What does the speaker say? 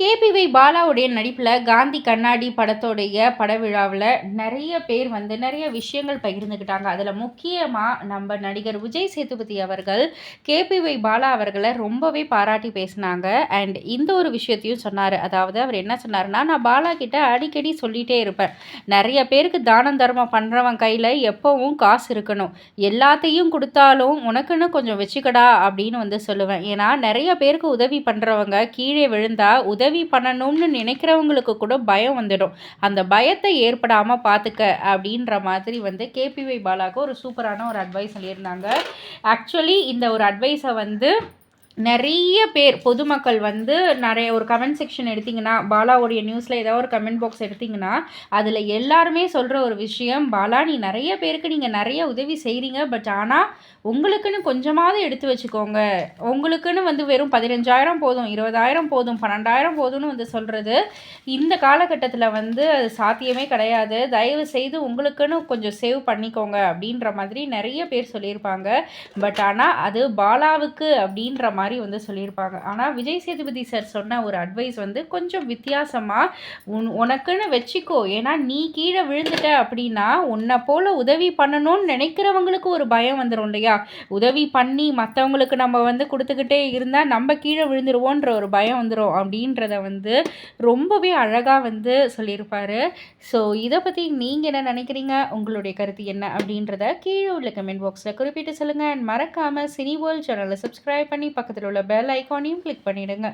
கேபிவை பாலாவுடைய நடிப்பில் காந்தி கண்ணாடி படத்தோடைய பட விழாவில் நிறைய பேர் வந்து நிறைய விஷயங்கள் பகிர்ந்துக்கிட்டாங்க அதில் முக்கியமாக நம்ம நடிகர் விஜய் சேதுபதி அவர்கள் கேபிவை பாலா அவர்களை ரொம்பவே பாராட்டி பேசினாங்க. அண்ட் இந்த ஒரு விஷயத்தையும் சொன்னார். அதாவது அவர் என்ன சொன்னார்னா நான் பாலா கிட்ட அடிக்கடி சொல்லிகிட்டே இருப்பேன். நிறைய பேருக்கு தானம் தர்மம் பண்ணுறவன் கையில் எப்போவும் காசு இருக்கணும். எல்லாத்தையும் கொடுத்தாலும் உனக்குன்னு கொஞ்சம் வச்சுக்கடா அப்படின்னு வந்து சொல்லுவேன். ஏன்னா நிறைய பேருக்கு உதவி பண்ணுறவங்க கீழே விழுந்தால் உதவி உதவி பண்ணணும்னு நினைக்கிறவங்களுக்கு கூட பயம் வந்துடும். அந்த பயத்தை ஏற்படாமல் பார்த்துக்க அப்படின்ற மாதிரி வந்து கேபிஒய் பாலாவுக்கு ஒரு சூப்பரான ஒரு அட்வைஸ் சொல்லியிருந்தாங்க. ஆக்சுவலி இந்த ஒரு அட்வைஸை வந்து நிறைய பேர் பொதுமக்கள் வந்து நிறைய ஒரு கமெண்ட் செக்ஷன் எடுத்திங்கன்னா பாலாவுடைய நியூஸில் ஏதாவது ஒரு கமெண்ட் பாக்ஸ் எடுத்திங்கன்னா அதில் எல்லாருமே சொல்கிற ஒரு விஷயம் பாலா நீ நிறைய பேருக்கு நீங்கள் நிறைய உதவி செய்கிறீங்க பட் ஆனால் உங்களுக்குன்னு கொஞ்சமாவது எடுத்து வச்சுக்கோங்க. உங்களுக்குன்னு வந்து வெறும் பதினஞ்சாயிரம் போதும் இருபதாயிரம் போதும் பன்னெண்டாயிரம் போதும்னு வந்து சொல்கிறது இந்த காலகட்டத்தில் வந்து அது சாத்தியமே கிடையாது. தயவு செய்து உங்களுக்குன்னு கொஞ்சம் சேவ் பண்ணிக்கோங்க. அப்படின்ற மாதிரி நிறைய பேர் சொல்லியிருப்பாங்க. பட் ஆனால் அது பாலாவுக்கு அப்படின்ற மாதிரி மாதிரி வந்து சொல்லியிருப்பாங்க. ஆனால் விஜய் சேதுபதி சார் சொன்ன ஒரு அட்வைஸ் வந்து கொஞ்சம் வித்தியாசமாக உன் உனக்குன்னு வச்சுக்கோ. ஏன்னா நீ கீழே விழுந்துட்ட அப்படின்னா உன்னை போல் உதவி பண்ணணும்னு நினைக்கிறவங்களுக்கு ஒரு பயம் வந்துடும் இல்லையா? உதவி பண்ணி மற்றவங்களுக்கு நம்ம வந்து கொடுத்துக்கிட்டே இருந்தால் நம்ம கீழே விழுந்துருவோன்ற ஒரு பயம் வந்துடும் அப்படின்றத வந்து ரொம்பவே அழகாக வந்து சொல்லியிருப்பார். ஸோ இதை பற்றி நீங்கள் என்ன நினைக்கிறீங்க? உங்களுடைய கருத்து என்ன? அப்படின்றத கீழே உள்ள கமெண்ட் பாக்ஸில் குறிப்பிட்டு சொல்லுங்கள் அண்ட் மறக்காமல் சினி வேர்ல்ட் சேனலை சப்ஸ்கிரைப் பண்ணி பக்கத்தில் உள்ள பெல் ஐக்கானையும் கிளிக் பண்ணிவிடுங்க